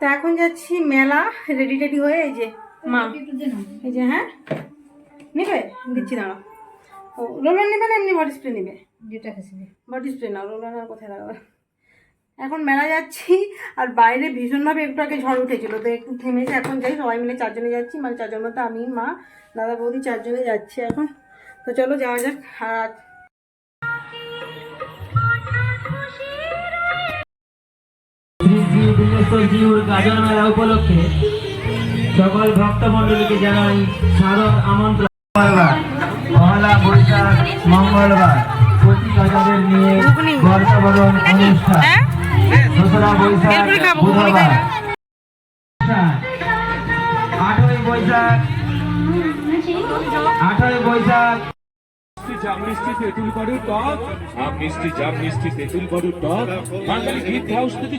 তা এখন যাচ্ছি মেলা রেডি টেডি হয়ে এই যে মা। এই যে হ্যাঁ? নেবে? দিচ্ছি দাঁড়া ও রোলার নেবে না এমনি বডি স্প্রে নেবে? যেটা খেয়েছি বডি স্প্রে না রোলার আর কোথায় লাগাবে এখন মেলা যাচ্ছি আর বাইরে ভীষণভাবে একটু আগে ঝড় উঠেছিল তো একটু থেমেছে এখন যাই সবাই মিলে চারজনে যাচ্ছি মানে চারজন মতো আমি মা দাদা বৌদি চারজনে যাচ্ছি এখন। তো চলো যাওয়া যাক। আর শ্রী জিউর গাজন মেলা উপলক্ষে সকল ভক্ত মন্ডলীকে জানাই সাদর আমন্ত্রণ। পয়লা বৈশাখ, মঙ্গলবার, প্রতি বাজারের নিয়ে বর্ষবরণ অনুষ্ঠান। দোসরা বৈশাখ, বুধবার। আঠই বৈশাখ আঠই বৈশাখ। জাম, মিষ্টি তেঁতুল গড়ের টক। আম মিষ্টি জাম, মিষ্টি তেঁতুল গড়ের টক। বাঙালি গিফট হাউস থেকে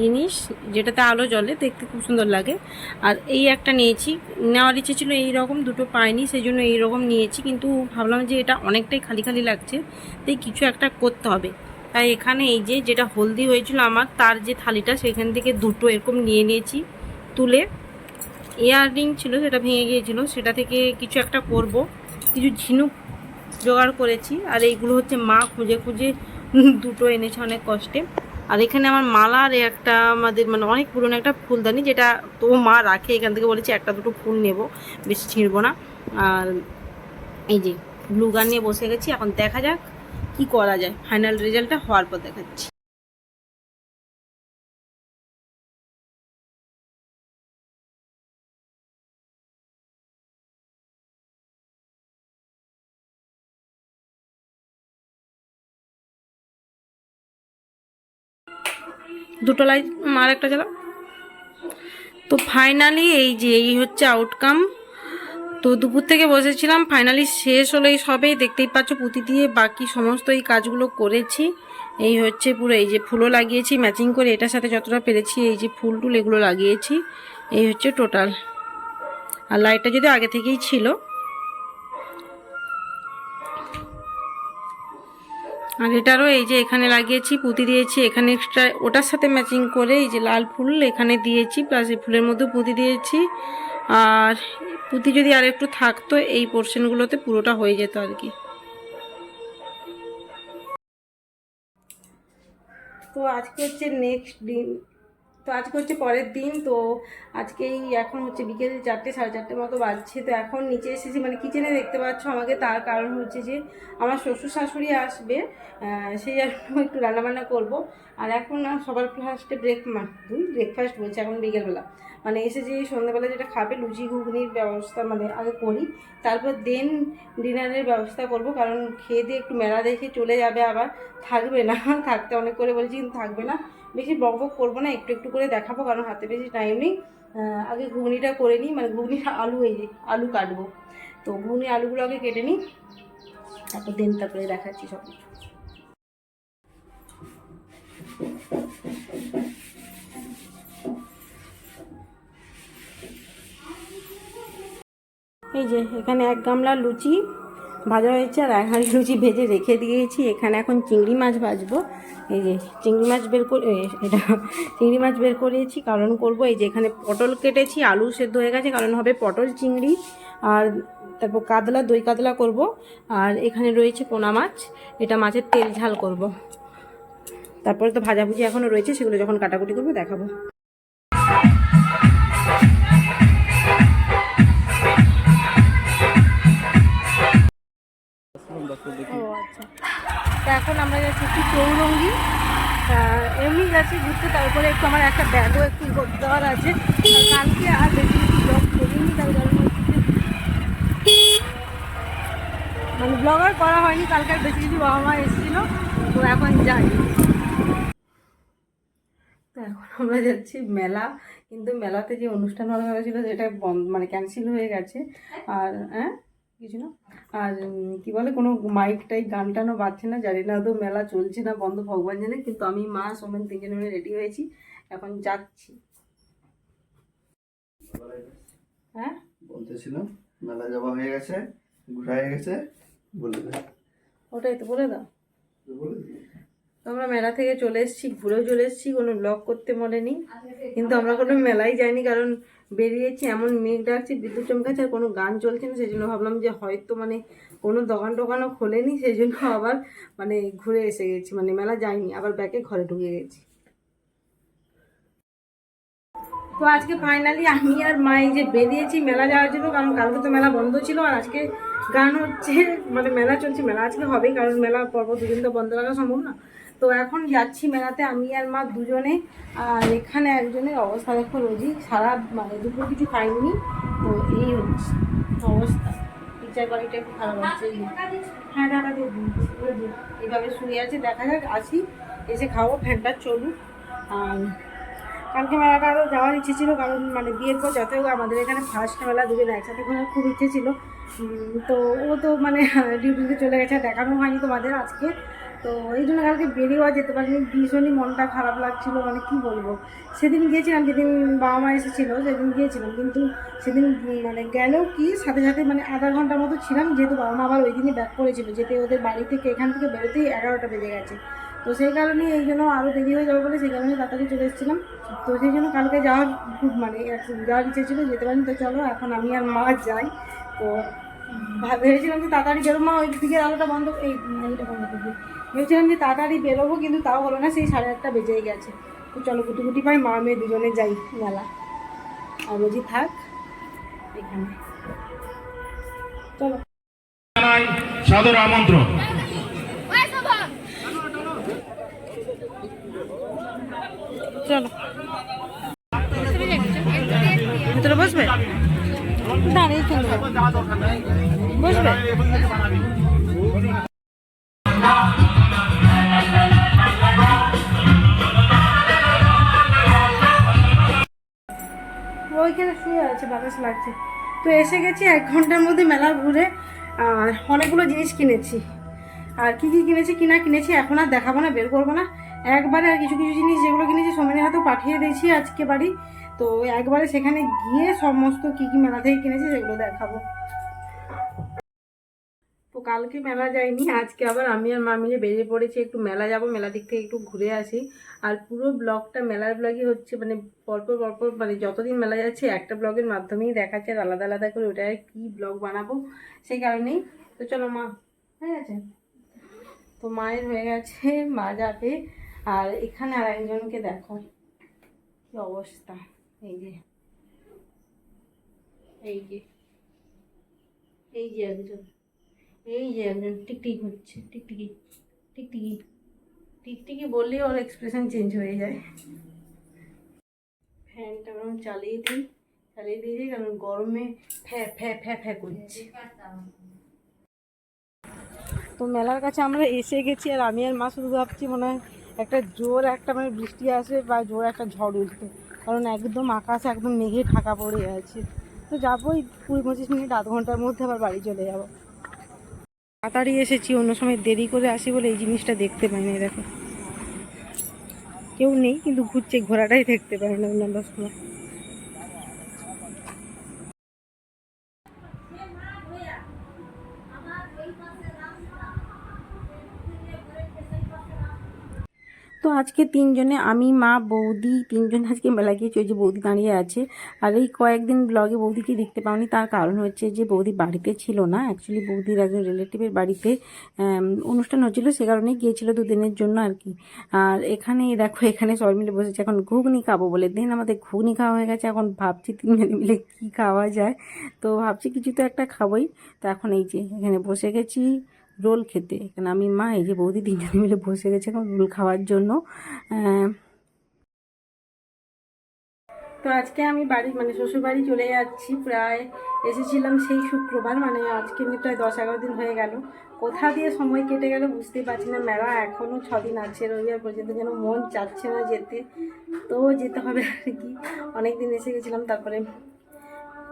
জিনিস যেটাতে আলো জ্বলে, দেখতে খুব সুন্দর লাগে। আর এই একটা নিয়েছি। নেওয়ার ইচ্ছে ছিল এই রকম, দুটো পাইনি সেই জন্য এই রকম নিয়েছি। কিন্তু ভাবলাম যে এটা অনেকটাই খালি খালি লাগছে, তাই কিছু একটা করতে হবে। তাই এখানে এই যে, যেটা হলদি হয়েছিল আমার, তার যে থালিটা, সেখান থেকে দুটো এরকম নিয়ে নিয়েছি তুলে। ইয়াররিং ছিল, সেটা ভেঙে গিয়েছিল, সেটা থেকে কিছু একটা করব। কিছু ঝিনুক জোগাড় করেছি। আর এইগুলো হচ্ছে মা খুঁজে খুঁজে দুটো এনেছে অনেক কষ্টে। আর এখানে আমার মালার একটা আমাদের মানে অনেক পুরনো একটা ফুলদানি যেটা তো মা রাখে, এখান থেকে বলেছি একটা দুটো ফুল নেব, বেশি ছিঁড়বো না। আর এই যে ব্লু গান নিয়ে বসে গেছি, এখন দেখা যাক কি করা যায়। ফাইনাল রেজাল্টটা হওয়ার পর দেখাচ্ছি। দুটো লাইট মার একটা জ্বালা। তো ফাইনালি এই যে, এই হচ্ছে আউটকাম তো দুপুর থেকে বসেছিলাম ফাইনালি শেষ হলো এই সবেই। দেখতেই পাচ্ছ, পুঁতি দিয়ে বাকি সমস্ত এই কাজগুলো করেছি। এই হচ্ছে পুরো, এই যে ফুলও লাগিয়েছি ম্যাচিং করে এটার সাথে যতটা পেরেছি, এই যে ফুল টুল এগুলো লাগিয়েছি। এই হচ্ছে টোটাল আর লাইটটা যদি আগে থেকেই ছিল আর এটারও এই যে এখানে লাগিয়েছি, পুঁতি দিয়েছি, এখানে এক্সট্রা ওটার সাথে ম্যাচিং করে এই যে লাল ফুল এখানে দিয়েছি প্লাস এই ফুলের মধ্যে পুঁতি দিয়েছি। আর পুঁতি যদি আর একটু থাকতো, এই পোর্শনগুলোতে পুরোটা হয়ে যেত আর কি। তো আজকে হচ্ছে নেক্সট দিন তো আজকে হচ্ছে পরের দিন, তো আজকেই এখন হচ্ছে বিকেল চারটে, সাড়ে চারটে মতো বাজছে। তো এখন নিচে এসেছি মানে কিচেনে দেখতে পাচ্ছ আমাকে, তার কারণ হচ্ছে যে আমার শ্বশুর শাশুড়ি আসবে সেই জন্য একটু রান্নাবান্না করব। আর এখন না সবার ফার্স্টে ব্রেক দুই ব্রেকফাস্ট বলছে এখন বিকেলবেলা। মানে এসে যে সন্ধ্যাবেলা যেটা খাবে, লুচি, ঘুগনির ব্যবস্থা মানে আগে করি, তারপর দেন ডিনারের ব্যবস্থা করব, কারণ খেয়ে দিয়ে একটু মেলা দেখে চলে যাবে আবার, থাকবে না, থাকতে অনেক করে বলেছি কিন্তু থাকবে না। বেশি বক বক করব না, একটু একটু করে দেখাবো, কারণ হাতে বেশি টাইম নেই। আগে ঘুগনিটা করে নিই মানে ঘুগনিটা আলু এই যে, আলু কাটবো। তো ঘুগনি, আলুগুলো আগে কেটে নিই, তারপর দেন তারপরে দেখাচ্ছি সব কিছু। এই যে, এখানে এক গামলা লুচি ভাজা হয়েছে আর এক হাঁড়ি লুচি ভেজে রেখে দিয়েছি। এখানে এখন চিংড়ি মাছ ভাজবো। এই যে চিংড়ি মাছ বের করে এটা চিংড়ি মাছ বের করেছি। কারণ করব এই যে এখানে পটল কেটেছি, আলু সেদ্ধ হয়ে গেছে, কারণ হবে পটল, চিংড়ি আর তারপর কাতলা, দই কাতলা করব। আর এখানে রয়েছে পোনা মাছ, এটা মাছের তেল ঝাল করব। তারপরে তো ভাজাভুজি এখনও রয়েছে, সেগুলো যখন কাটাকুটি করব দেখাবো। ও আচ্ছা। তা এখন আমরা যাচ্ছি একটু চৌরঙ্গি। এমনি যাচ্ছি ঘুরতে, তারপরে একটু আমার একটা ব্যাগও একটু দেওয়ার আছে। কালকে আর বেশি কিছু ব্লগ করিনি তার কারণ মানে ব্লগ আর করা হয়নি, কালকে আর বেশি কিছু বাবা মা এসেছিল, তো এখন যাই। তো এখন আমরা যাচ্ছি মেলা, কিন্তু মেলাতে যে অনুষ্ঠান হওয়ার কথা ছিল সেটা বন্ধ মানে ক্যান্সেল হয়ে গেছে। আর হ্যাঁ? কিছু না। আর কি বলে কোনো মাইক টাইক গান টানও বাজছে না জানি না তো মেলা চলছে না বন্ধ ভগবান জানে। কিন্তু আমি মা সোমেন তিনজনে মিলে রেডি হয়েছি। এখন যাচ্ছি। হ্যাঁ? বলতেছিলাম মেলা যাওয়া হয়ে গেছে ঘোরা হয়ে গেছে বলে দে। ওটাই তো বলে দাও। তো আমরা মেলা থেকে চলে এসেছি ঘুরেও চলে এসেছি কোনো ব্লগ করতে মনে নেই। কিন্তু আমরা কোনো মেলাই যাইনি কারণ বেরিয়েছি, এমন মেঘ ডাকছে, বিদ্যুৎ চমকাচ্ছে আর কোনো গান চলছে না সেই জন্য ভাবলাম যে হয়তো মানে কোনো দোকান টোকানও খোলেনি সেই জন্য আবার মানে ঘুরে এসে গেছি মানে মেলা যাইনি, আবার ব্যাকে ঘরে ঢুকে গেছি। তো আজকে ফাইনালি আমি আর মা এই যে বেরিয়েছি মেলা যাওয়ার জন্য, কারণ কালকে তো মেলা বন্ধ ছিল, আর আজকে গান হচ্ছে মানে মেলা চলছে, মেলা আজকে হবেই, কারণ মেলা পর্ব দুদিন তো বন্ধ রাখা সম্ভব না। তো এখন যাচ্ছি মেলাতে। আমি আর মা দুজনে, আর এখানে একজনের অবস্থা দেখো রোজই সারা মানে দুপুর কিছু খাইনি, তো এই হচ্ছে অবস্থা। টিচার বাড়িটা একটু খারাপ যে। হ্যাঁ টাকা দিয়ে দিন এই এইভাবে শুয়ে আছে, দেখা যাক, আসি, এসে খাব, ফ্যানটা চলুক। আর কালকে মেলাটা আরও যাওয়ার ইচ্ছে ছিল, কারণ মানে বিয়ের পর যত আমাদের এখানে ফার্স্ট মেলা দুজন একসাথে ঘোরার খুব ইচ্ছে ছিল। তো ও তো মানে ডিউটিতে চলে গেছে দেখানো হয়নি তোমাদের আজকে। তো এই জন্য কালকে বেরিয়েও যেতে পারিনি। ভীষণই মনটা খারাপ লাগছিল মানে কি বলব? সেদিন গিয়েছিলাম, যেদিন বাবা মা এসেছিল, সেদিন গিয়েছিলাম, কিন্তু সেদিন মানে গেলেও কি, সাথে সাথে মানে আধা ঘণ্টার মতো ছিলাম, যেহেতু বাবা মা আবার ওই দিনই ব্যাক করেছিল, যেতে ওদের বাড়ি থেকে এখান থেকে বেরোতেই এগারোটা বেজে গেছে। তো সেই কারণে এই জন্য আরও দেরি হয়ে যাবে বলে সেই কারণে তাড়াতাড়ি চলে এসেছিলাম। তো সেই জন্য কালকে যাওয়ার খুব মানে যাওয়ার ইচ্ছে ছিল, যেতে পারিনি, তো চলো, এখন আমি আর মা যাই। তো ভেবেছিলাম যে তাড়াতাড়ি বেরোবো মা ওই দিকের আলোটা বন্ধ, এই, এইটা বন্ধ করবি ভেবেছিলাম যে তাড়াতাড়ি বেরোবো কিন্তু তাও হলো না সেই সাড়ে আটটা বেজেই গেছে। তো চলো গুটি গুটি পাই মা মেয়ে দুজনে যাই মেলা। আর রোজি থাক এখানে। চলো। সাদর আমন্ত্রণ। চলো। ভিতরে বসবে? দাঁড়িয়ে বসবে? বাতাস লাগছে। তো এসে গেছি এক ঘণ্টার মধ্যে মেলা ঘুরে, আর অনেকগুলো জিনিস কিনেছি। আর কি কি কিনেছি কিনা কিনেছি, এখন আর দেখাবো না, বের করব না। একবারে আর কিছু কিছু জিনিস যেগুলো কিনেছি, সোমেনের হাতেও পাঠিয়ে দিয়েছি আজকে বাড়ি। তো একবারে সেখানে গিয়ে সমস্ত কী কী মেলা থেকে কিনেছি সেগুলো দেখাবো। কালকে মেলা যাইনি, আজকে আবার আমি আর মা মিলে বেরিয়ে পড়েছি, একটু মেলা যাব, মেলা দিক থেকে একটু ঘুরে আসি। আর পুরো ব্লগটা, মেলার ব্লগই হচ্ছে মানে পরপর পরপর মানে যতদিন মেলা যাচ্ছে, একটা ব্লগের মাধ্যমেই দেখাচ্ছে আর আলাদা আলাদা করে ওটা কি ব্লগ বানাবো, সেই কারণেই। তো চলো মা, হয়ে গেছে। তো মায়ের হয়ে গেছে, মা যাবে। আর এখানে আর একজনকে দেখো, কি অবস্থা, এই যে। এই যে এই যে একজন। এই যে একজন টিকটিক হচ্ছে, টিকটিকি টিকটিকি টিকটিকি বললেই ওর এক্সপ্রেশন চেঞ্জ হয়ে যায়। ফ্যানটা ওরকম চালিয়ে দিই, চালিয়ে দিয়েছি কারণ গরমে ফ্যা ফ্যা ফ্যা ফ্যা করছে। তো মেলার কাছে আমরা এসে গেছি, আর আমি আর মা শুধু ভাবছি মনে হয় একটা জোর একটা মানে বৃষ্টি আসবে বা জোর একটা ঝড় উঠবে, কারণ একদম আকাশ একদম মেঘে ঢাকা পড়ে আছে। তো যাব ওই কুড়ি পঁচিশ মিনিট, আধ ঘণ্টার মধ্যে আবার বাড়ি চলে যাব। তাড়াতাড়ি এসেছি, অন্য সময় দেরি করে আসি বলে এই জিনিসটা দেখতে পাই না দেখো। কেউ নেই, কিন্তু ঘুরছে, ঘোরাটাই দেখতে পাই না অন্যান্য সময়। তো আজকে তিনজনে, আমি, মা, বৌদি, তিনজন আজকে মেলা গিয়েছি ওই যে বৌদি দাঁড়িয়ে আছে। আর এই কয়েকদিন ব্লগে বৌদিকে দেখতে পাওনি, তার কারণ হচ্ছে যে বৌদি বাড়িতে ছিল না। অ্যাকচুয়ালি বৌদির একজন রিলেটিভের বাড়িতে অনুষ্ঠান হচ্ছিল, সে কারণে গিয়েছিল দুদিনের জন্য আর কি। আর এখানে, দেখো, এখানে সবাই মিলে বসেছে, এখন ঘুগনি খাব বলে। দিন আমাদের ঘুগনি খাওয়া হয়ে গেছে, এখন ভাবছি তিনজনে মিলে কী খাওয়া যায়। তো ভাবছি কিছু তো একটা খাবোই। তো এখন এই যে, এখানে বসে গেছি। রোল খেতে। এখানে আমি মা, এই যে বৌদি তিনজনে মিলে বসে গেছে এখন রোল খাওয়ার জন্য। তো আজকে আমি বাড়ি মানে শ্বশুরবাড়ি চলে যাচ্ছি প্রায়। এসেছিলাম সেই শুক্রবার মানে আজকে প্রায় দশ এগারো দিন হয়ে গেল। কোথা দিয়ে সময় কেটে গেল বুঝতেই পারছি না। মেলা এখনও ছদিন আছে রবিবার পর্যন্ত যেন মন চাচ্ছে না যেতে। তো যেতে হবে আর কি। অনেক দিন এসে গেছিলাম, তারপরে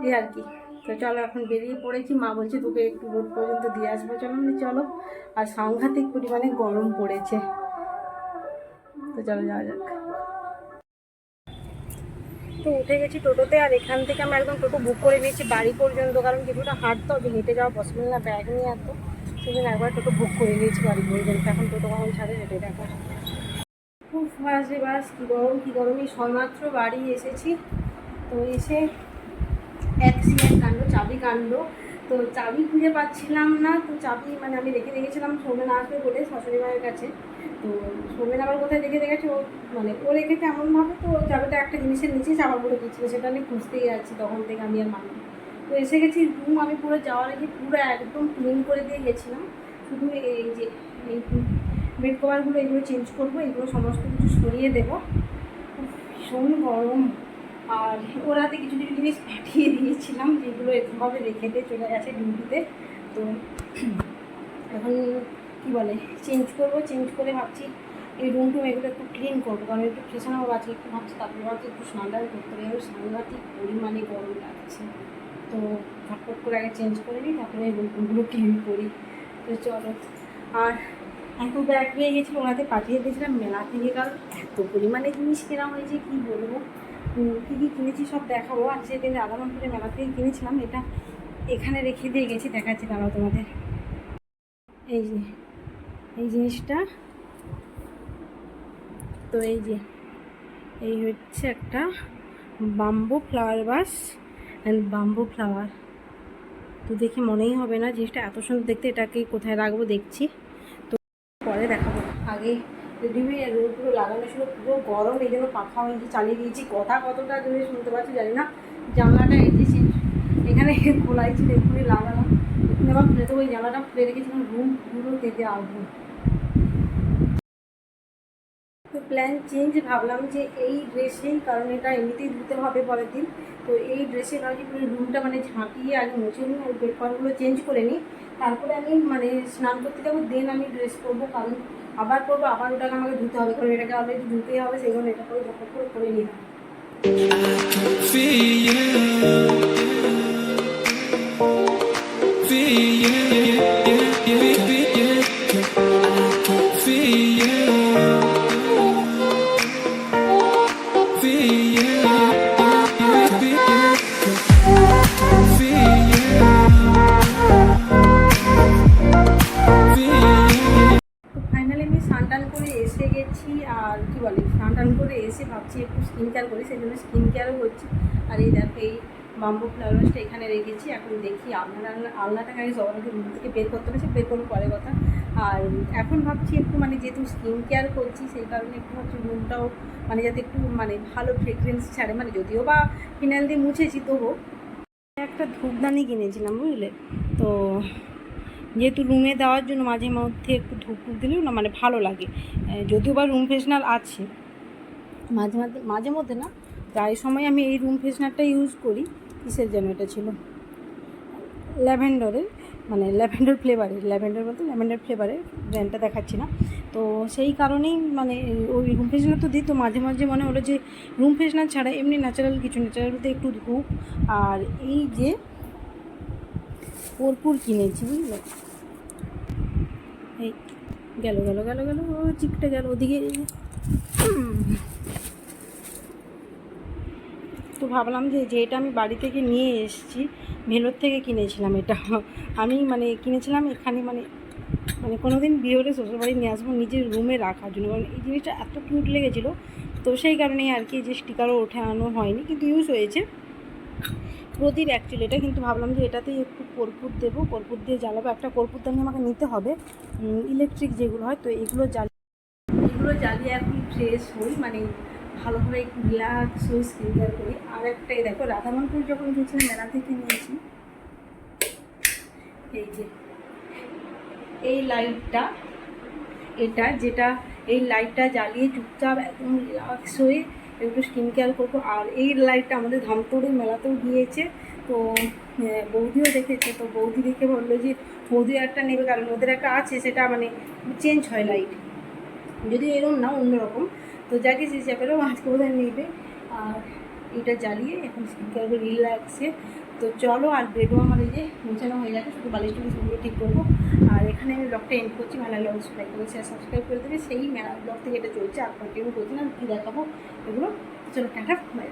এই আর কি। তো চলো, এখন বেরিয়ে পড়েছি। মা বলছে, তোকে একটু রোড পর্যন্ত দিয়ে আসব। চলো চলো। আর সাংঘাতিক পরিমাণে গরম পড়েছে। তো চলো, যাওয়া যাক। তো উঠে গেছি টোটোতে, আর এখান থেকে আমি একদম টোটো বুক করে নিয়েছি বাড়ি পর্যন্ত। কারণ কিছুটা হাঁটতে হবে, হেঁটে যাওয়া পসিবল না ব্যাগ নিয়ে এত। সেদিন একবার টোটো বুক করে নিয়েছি বাড়ি পর্যন্ত। এখন টোটো কখন ছাড়ে হেঁটে, দেখো। খুব বাসে বাস, কী গরম কী গরম। এই সমাত্র বাড়ি এসেছি। তো এসে অ্যাক্সিডেন্ট কাণ্ড, চাবি কাণ্ড। তো চাবি খুঁজে পাচ্ছিলাম না, তো চাবি মানে আমি রেখে রেখেছিলাম সৌমেন আসবে বলে শাশুড়ি মায়ের কাছে। তো সৌমেন আবার কোথায় রেখে রেখেছে ও মানে ও রেখেছে এমনভাবে, তো চাবিটা একটা জিনিসের নিচে চাপা পড়ে গিয়েছিল, সেটা আমি খুঁজতেই আছি, তখন থেকে আমি আর মানি তো এসে গেছি রুম আমি পুরো যাওয়ার আগে পুরো একদম ক্লিন করে দিয়ে গেছিলাম। শুধু এই যে, এই বেড কভারগুলো এগুলো চেঞ্জ করব, এগুলো সমস্ত কিছু সরিয়ে দেবো। ভীষণ গরম। আর ওর হাতে কিছু কিছু জিনিস পাঠিয়ে দিয়েছিলাম, যেগুলো এরকমভাবে রেখে দিয়ে চলে গেছে ডিউটিতে। তো এখন কী বলে চেঞ্জ করব চেঞ্জ করে ভাবছি এই রুম টুম এগুলো একটু ক্লিন করব। কারণ একটু ফ্রেশন হব একটু ভাবছি, তারপরে ভাবছি একটু স্নান টান করতে এবার সাংঘাতিক পরিমাণে গরম লাগছে। তো ঝটপট করে আগে চেঞ্জ করে নিই, তারপরে রুমগুলো ক্লিন করি। তো চলো। আর এত ব্যাগ হয়ে গেছিল ওনাতে পাঠিয়ে দিয়েছিলাম। মেলা থেকে কারণ এত পরিমাণে জিনিস কেনা হয়েছে, কী বলব? কী কী কিনেছি সব দেখাবো। আর সেদিন রাধামনপুরে মেলা থেকে কিনেছিলাম, এটা এখানে রেখে দিয়ে গেছি, দেখাচ্ছি দাঁড়াও তোমাদের। এই যে, এই জিনিসটা। তো এই যে, এই হচ্ছে একটা বাম্বু ফ্লাওয়ার বাস অ্যান্ড বাম্বু ফ্লাওয়ার তো দেখে মনেই হবে না, জিনিসটা এত সুন্দর দেখতে, এটাকে কোথায় রাখব দেখছি। তো পরে দেখাবো। আগে রেডিমি রোদগুলো লাগানো ছিল, পুরো গরম, এই জন্য পাখা হয়েছে চালিয়ে দিয়েছি। কথা কতটা জোরে শুনতে পাচ্ছি জানি না। জানলাটা এসেছি এখানে খোলাই ছিল, এক্ষুনি লাগালাম। এখানে আবার খুলে দেবো, ওই জানলাটা খুলে রেখেছিলাম রুম পুরো তেতে আসব তো প্ল্যান চেঞ্জ ভাবলাম যে এই ড্রেসেই কারণ এটা এমনিতেই ধুতে হবে পরের দিন। তো এই ড্রেসে ভাবছি পুরো রুমটা মানে ঝাঁকিয়ে আগে মুছে নিই, আর বেডকভারগুলো চেঞ্জ করে নিই। তারপরে আমি মানে স্নান করতে যাব দেন আমি ড্রেস পরবো, কারণ আবার পরবো, আবার ওটাকে আমাকে ধুতে হবে, কারণ এটাকে অলরেডি ধুতেই হবে, সেই জন্য এটা করে যখন করে করে নিলাম। তো ফাইনালি আমি স্নান টান করে এসে গেছি আর কি বলে স্নান টান করে এসে ভাবছি একটু স্কিন কেয়ার করি সেই জন্য স্কিন কেয়ারও করছি আর এই দেখো, এই বাম্বু ফ্লাওয়ার্সটা এখানে রেখেছি। এখন দেখি আলনা আলনা আলনাটাকে আগে সবার আগে থেকে বের করতে হবে, সে বের করব পরে কথা। আর এখন ভাবছি একটু মানে যেহেতু স্কিন কেয়ার করছি, সেই কারণে একটু ভাবছি রুমটাও মানে যাতে একটু মানে ভালো ফ্রেগ্রেন্স ছাড়ে। মানে যদিও বা ফিনাইল দিয়ে মুছেছি, তবুও। একটা ধূপদানি কিনেছিলাম, বুঝলে? তো যেহেতু রুমে দেওয়ার জন্য মাঝে মধ্যে একটু ধূপ দিলেও না মানে ভালো লাগে। যদিও বা রুম ফ্রেশনার আছে, মাঝে মাঝে মাঝে মধ্যে না, প্রায় সময় আমি এই রুম ফ্রেশনারটা ইউজ করি। কিসের যেন এটা ছিল? ল্যাভেন্ডারের মানে ল্যাভেন্ডার ফ্লেভারের ল্যাভেন্ডার বলতে ল্যাভেন্ডার ফ্লেভারের ব্র্যান্ডটা দেখাচ্ছি না। তো সেই কারণেই মানে ওই রুম ফ্রেশনার তো দিই তো মাঝে মাঝে মনে হলো যে রুম ফ্রেশনার ছাড়া এমনি ন্যাচারাল কিছু ন্যাচারাল বলতে একটু ধূপ, আর এই যে কর্পূর কিনেছি, বুঝলে? এই, গেল গেল গেল গেল চিকটা গেল ওদিকে। তো ভাবলাম যে যেটা আমি বাড়ি থেকে নিয়ে এসেছি, ভেলোর থেকে কিনেছিলাম এটা। আমি মানে কিনেছিলাম এখানে মানে মানে কোনো দিন বিয়ে হলে শ্বশুরবাড়ি নিয়ে আসব, নিজের রুমে রাখার জন্য। কারণ এই জিনিসটা এত কিউট লেগেছিলো, তো সেই কারণেই আর কি যে স্টিকারও ওঠে আনো হয়নি, কিন্তু ইউজ হয়েছে। প্রদীপ অ্যাকচুয়ালি এটা কিন্তু ভাবলাম যে এটাতেই একটু কর্পূর দেবো। কর্পূর দিয়ে জ্বালাবো। একটা কর্পূর দানি আমাকে নিতে হবে। ইলেকট্রিক যেগুলো হয়, তো এগুলো জ্বালিয়ে এগুলো জ্বালিয়ে এখন ফ্রেশ হই মানে ভালোভাবে একটু রিল্যাক্স হয়ে স্কিন কেয়ার করি। আর একটা এই দেখো রাধামনপুর যখন গেছিলাম মেলা থেকে নিয়েছি। এই যে, এই লাইটটা এটা যেটা এই লাইটটা জ্বালিয়ে চুপচাপ একদম রিল্যাক্স হয়ে একটু স্কিন কেয়ার করব। আর এই লাইটটা আমাদের ধামতোড়ে মেলাতেও দিয়েছে তো বৌদিও দেখেছে। তো বৌদি দেখে বলল যে বৌদি একটা নেবে, কারণ ওদের একটা আছে, সেটা মানে চেঞ্জ হয় লাইট যদি এরকম না অন্যরকম। তো যাকে যে হিসাবেও আজকে বোধহয় নেবে। আর এটা জ্বালিয়ে এখন স্কিন কেয়ার রিল্যাক্সে তো চলো, আর বেডও আমার এই যে মোছানো হয়ে গেছে, শুধু বালিশ ওগুলো ঠিক করব। আর এখানে আমি ব্লগটা এন্ড করছি, ভালো লাগলে অবশ্যই লাইক করে শেয়ার সাবস্ক্রাইব করে দেবে। সেই মেলা ব্লগ থেকে এটা চলছে, আর কন্টিনিউ করছি না কী দেখাবো এগুলো। চলো, টাটা বাই